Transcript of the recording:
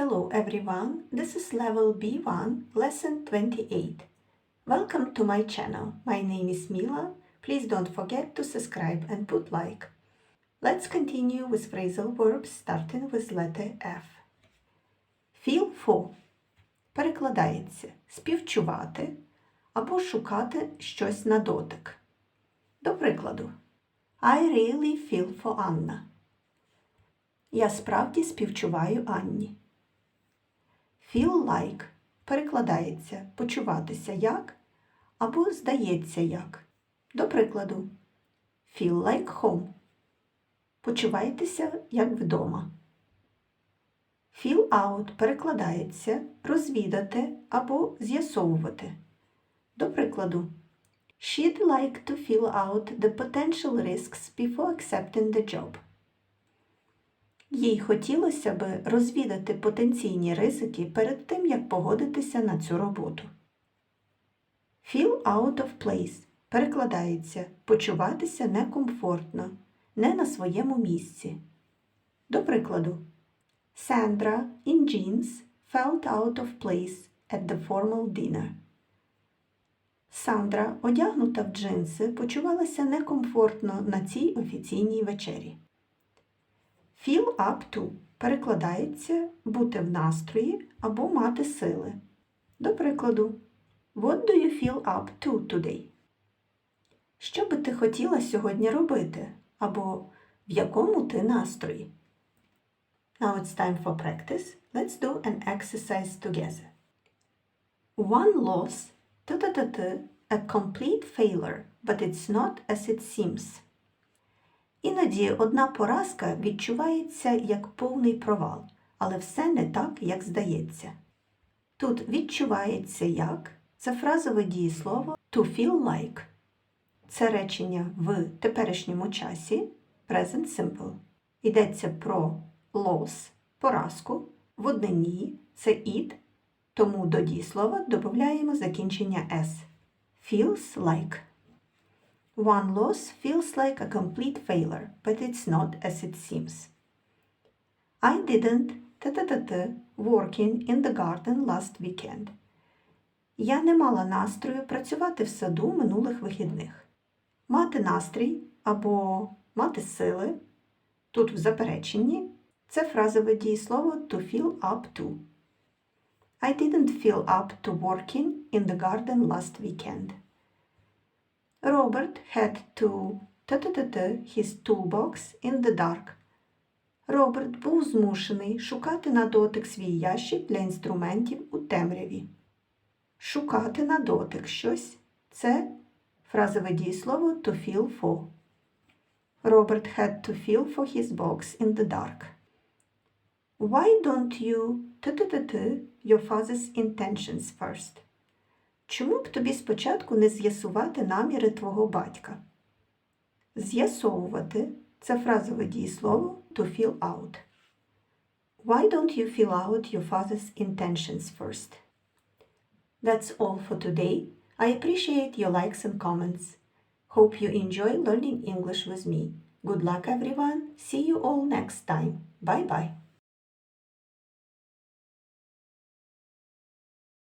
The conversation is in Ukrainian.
Hello everyone, this is level B1, lesson 28. Welcome to my channel. My name is Mila. Please don't forget to subscribe and put like. Let's continue with phrasal verbs starting with letter F. Feel for перекладається співчувати або шукати щось на дотик. До прикладу, I really feel for Anna. Я справді співчуваю Анні. Feel like перекладається почуватися як або здається як. До прикладу, feel like home. Почувайтеся як вдома. Feel out перекладається розвідати або з'ясовувати. До прикладу, She'd like to fill out the potential risks before accepting the job. Їй хотілося би розвідати потенційні ризики перед тим, як погодитися на цю роботу. Feel out of place перекладається почуватися некомфортно, не на своєму місці. До прикладу, Sandra in jeans felt out of place at the formal dinner. Сандра, одягнута в джинси, почувалася некомфортно на цій офіційній вечері. Feel up to перекладається бути в настрої або мати сили. До прикладу, What do you feel up to today? Що би ти хотіла сьогодні робити? Або в якому ти настрої? Now it's time for practice. Let's do an exercise together. One loss, t-t-t-t, a complete failure, but it's not as it seems. Іноді одна поразка відчувається як повний провал, але все не так, як здається. Тут відчувається як це фразове дієслово to feel like. Це речення в теперішньому часі present simple. Йдеться про loss, поразку, в однині це it, тому до дієслова додаємо закінчення s. Feels like. One loss feels like a complete failure, but it's not as it seems. I didn't t-t-t-t working in the garden last weekend. Я не мала настрою працювати в саду минулих вихідних. Мати настрій або мати сили тут в запереченні це фразове дієслово to feel up to. I didn't feel up to working in the garden last weekend. Robert had to t-t-t-t his toolbox in the dark. Роберт був змушений шукати на дотик свій ящик для інструментів у темряві. Шукати на дотик щось це фразове дієслово to feel for. Robert had to feel for his box in the dark. Why don't you t-t-t-t your father's intentions first? Чому б тобі спочатку не з'ясувати наміри твого батька? З'ясовувати це фразове дієслово to fill out. Why don't you fill out your father's intentions first? That's all for today. I appreciate your likes and comments. Hope you enjoy learning English with me. Good luck, everyone. See you all next time. Bye bye.